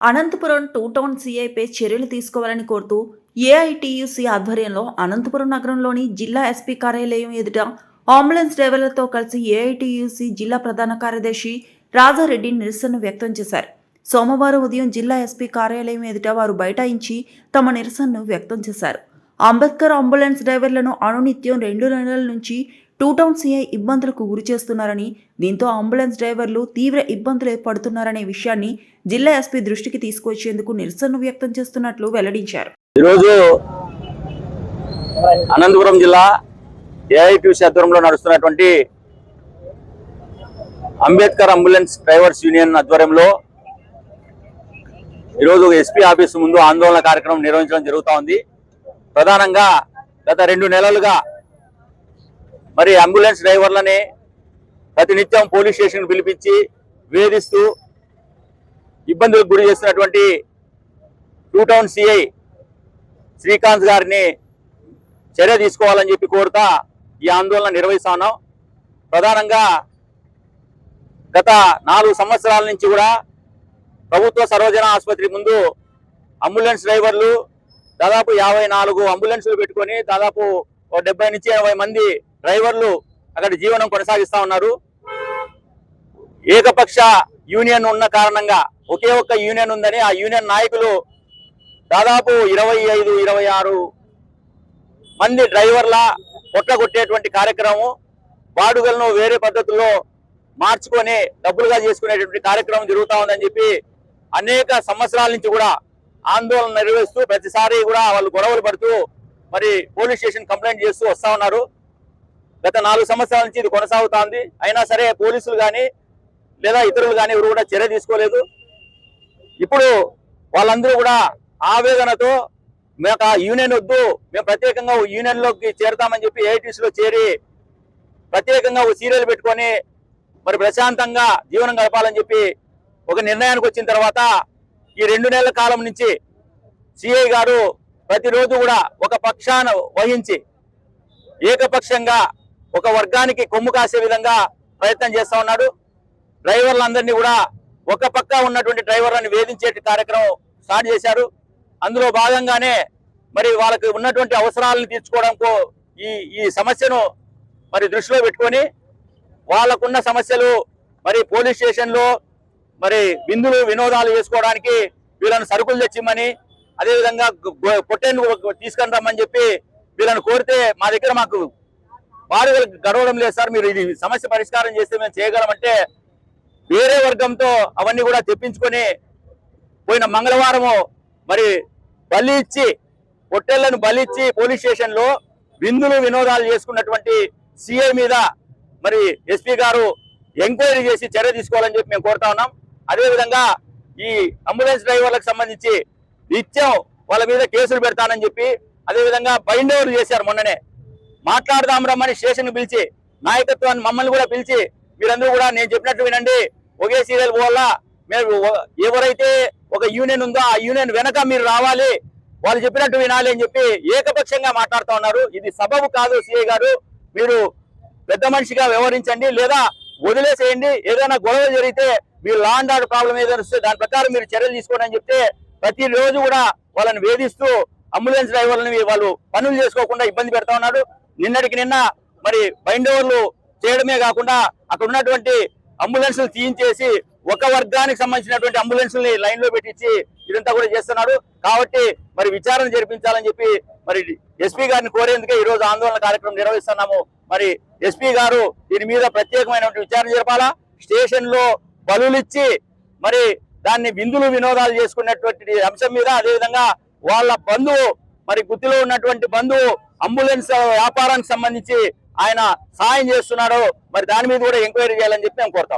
Anantapuram two town సీఐపై చర్యలు తీసుకోవాలని కోరుతూ ఏఐటీయూసీ ఆధ్వర్యంలో అనంతపురం నగరంలోని జిల్లా ఎస్పీ కార్యాలయం ఎదుట అంబులెన్స్ డ్రైవర్లతో కలిసి ఏఐటీయూసీ జిల్లా ప్రధాన కార్యదర్శి రాజారెడ్డి నిరసన వ్యక్తం చేశారు. సోమవారం ఉదయం జిల్లా ఎస్పీ కార్యాలయం ఎదుట వారు బైఠాయించి తమ నిరసనను వ్యక్తం చేశారు. అంబేద్కర్ అంబులెన్స్ డ్రైవర్లను అనునిత్యం రెండు నెలల నుంచి టూ టౌన్ సీఐ ఇబ్బందులకు గురి చేస్తున్నారని దీంతో అంబులెన్స్ డ్రైవర్లు తీవ్ర ఇబ్బందులు పడుతున్నారనే విషయాన్ని జిల్లా ఎస్పీ దృష్టికి తీసుకొచ్చేందుకు నిరసన వ్యక్తం చేస్తున్నట్లు వెల్లడించారు. ఈరోజు అనంతపురం జిల్లా ఏఐటీసీ ఆధ్వర్యంలో నడుస్తున్నటువంటి అంబేద్కర్ అంబులెన్స్ డ్రైవర్స్ యూనియన్ ఆధ్వర్యంలో ఈరోజు ఎస్పీ ఆఫీస్ ముందు ఆందోళన కార్యక్రమం నిర్వహించడం జరుగుతూ ఉంది. ప్రధానంగా గత రెండు నెలలుగా మరి అంబులెన్స్ డ్రైవర్లని ప్రతినిత్యం పోలీస్ స్టేషన్ పిలిపించి వేధిస్తూ ఇబ్బందులకు గురి చేస్తున్నటువంటి టూ టౌన్ సిఐ శ్రీకాంత్ గారిని చర్య తీసుకోవాలని చెప్పి కోరుతా ఈ ఆందోళన నిర్వహిస్తా ఉన్నాం ప్రధానంగా గత నాలుగు సంవత్సరాల నుంచి కూడా ప్రభుత్వ సర్వజన ఆసుపత్రి ముందు అంబులెన్స్ డ్రైవర్లు దాదాపు యాభై నాలుగు అంబులెన్సులు పెట్టుకొని దాదాపు ఓ డెబ్బై నుంచి ఎనభై మంది డ్రైవర్లు అక్కడ జీవనం కొనసాగిస్తా ఉన్నారు. ఏకపక్ష యూనియన్ ఉన్న కారణంగా ఒకే ఒక్క యూనియన్ ఉందని ఆ యూనియన్ నాయకులు దాదాపు ఇరవై ఐదు ఇరవై ఆరు మంది డ్రైవర్ల కొట్టగొట్టేటువంటి కార్యక్రమం బాడుగలను వేరే పద్ధతుల్లో మార్చుకొని డబ్బులుగా చేసుకునేటువంటి కార్యక్రమం జరుగుతా ఉందని చెప్పి అనేక సంవత్సరాల నుంచి కూడా ఆందోళన నిర్వహిస్తూ ప్రతిసారి కూడా వాళ్ళు గొడవలు పడుతూ మరి పోలీస్ స్టేషన్ కంప్లైంట్ చేస్తూ వస్తా ఉన్నారు. గత నాలుగు సంవత్సరాల నుంచి ఇది కొనసాగుతోంది. అయినా సరే పోలీసులు కానీ లేదా ఇతరులు కానీ ఎవరు కూడా చర్య తీసుకోలేదు. ఇప్పుడు వాళ్ళందరూ కూడా ఆవేదనతో మేము ఆ యూనియన్ వద్దు మేము ప్రత్యేకంగా ఓ యూనియన్ చేరుతామని చెప్పి ఏఐటీసీలో చేరి ప్రత్యేకంగా ఓ సీరియల్ పెట్టుకొని మరి ప్రశాంతంగా జీవనం గడపాలని చెప్పి ఒక నిర్ణయానికి వచ్చిన తర్వాత ఈ రెండు నెలల కాలం నుంచి సిఐ గారు ప్రతిరోజు కూడా ఒక పక్షాన వహించి ఏకపక్షంగా ఒక వర్గానికి కొమ్ము కాసే విధంగా ప్రయత్నం చేస్తా ఉన్నాడు. డ్రైవర్లందరినీ కూడా ఒక పక్క ఉన్నటువంటి డ్రైవర్లను వేధించే కార్యక్రమం స్టార్ట్ చేశారు. అందులో భాగంగానే మరి వాళ్ళకి ఉన్నటువంటి అవసరాలను తీర్చుకోవడంతో ఈ ఈ సమస్యను మరి దృష్టిలో పెట్టుకొని వాళ్ళకున్న సమస్యలు మరి పోలీస్ స్టేషన్లో మరి విందులు వినోదాలు చేసుకోవడానికి వీళ్ళను సరుకులు తెచ్చిమ్మని అదేవిధంగా పొట్టేను తీసుకొని రమ్మని చెప్పి వీళ్ళని కోరితే మా దగ్గర మాకు వాడుకలకు గడవడం లేదు సార్. మీరు ఇది సమస్య పరిష్కారం చేస్తే మేము చేయగలమంటే వేరే వర్గంతో అవన్నీ కూడా తెప్పించుకొని పోయిన మంగళవారము మరి బలి ఇచ్చి పొట్టేళ్ళను బలి ఇచ్చి పోలీస్ స్టేషన్లో విందులు వినోదాలు చేసుకున్నటువంటి సిఐ మీద మరి ఎస్పీ గారు ఎంక్వైరీ చేసి చర్య తీసుకోవాలని చెప్పి మేము కోరుతా ఉన్నాం. అదేవిధంగా ఈ అంబులెన్స్ డ్రైవర్లకు సంబంధించి నిత్యం వాళ్ళ మీద కేసులు పెడతానని చెప్పి అదేవిధంగా బైండ్ ఓవర్ చేశారు మొన్ననే. మాట్లాడదాం రమ్మని స్టేషన్ పిలిచి నాయకత్వాన్ని మమ్మల్ని కూడా పిలిచి మీరందరూ కూడా నేను చెప్పినట్టు వినండి. ఒకే సీరియల్ వల్ల మీరు ఎవరైతే ఒక యూనియన్ ఉందో ఆ యూనియన్ వెనక మీరు రావాలి. వాళ్ళు చెప్పినట్టు వినాలి అని చెప్పి ఏకపక్షంగా మాట్లాడుతూ ఉన్నారు. ఇది సబబు కాదు సిఐ గారు. మీరు పెద్ద మనిషిగా వ్యవహరించండి లేదా వదిలేసేయండి. ఏదైనా గొడవ జరిగితే మీరు లా అండ్ ఆర్డర్ ప్రాబ్లం ఏదైనా వస్తే దాని ప్రకారం మీరు చర్యలు తీసుకోండి అని చెప్తే ప్రతి రోజు కూడా వాళ్ళని వేధిస్తూ అంబులెన్స్ డ్రైవర్లని వాళ్ళు పనులు చేసుకోకుండా ఇబ్బంది పెడతా ఉన్నాడు. నిన్నటికి నిన్న మరి బైండ్ ఓవర్లు చేయడమే కాకుండా అక్కడ ఉన్నటువంటి అంబులెన్స్ తీయించేసి ఒక వర్గానికి సంబంధించినటువంటి అంబులెన్స్ని లైన్లో పెట్టించి ఇదంతా కూడా చేస్తున్నాడు. కాబట్టి మరి విచారణ జరిపించాలని చెప్పి మరి ఎస్పీ గారిని కోరేందుకే ఈ రోజు ఆందోళన కార్యక్రమం నిర్వహిస్తున్నాము. మరి ఎస్పీ గారు దీని మీద ప్రత్యేకమైనటువంటి విచారణ జరపాలా? స్టేషన్లో బలులిచ్చి మరి దాన్ని విందులు వినోదాలు చేసుకున్నటువంటి అంశం మీద అదేవిధంగా వాళ్ళ బంధువు మరి గుత్తిలో ఉన్నటువంటి బంధువు అంబులెన్స్ వ్యాపారానికి సంబంధించి ఆయన సాయం చేస్తున్నాడు. మరి దాని మీద కూడా ఎంక్వైరీ చేయాలని చెప్పి మేము కోరుతా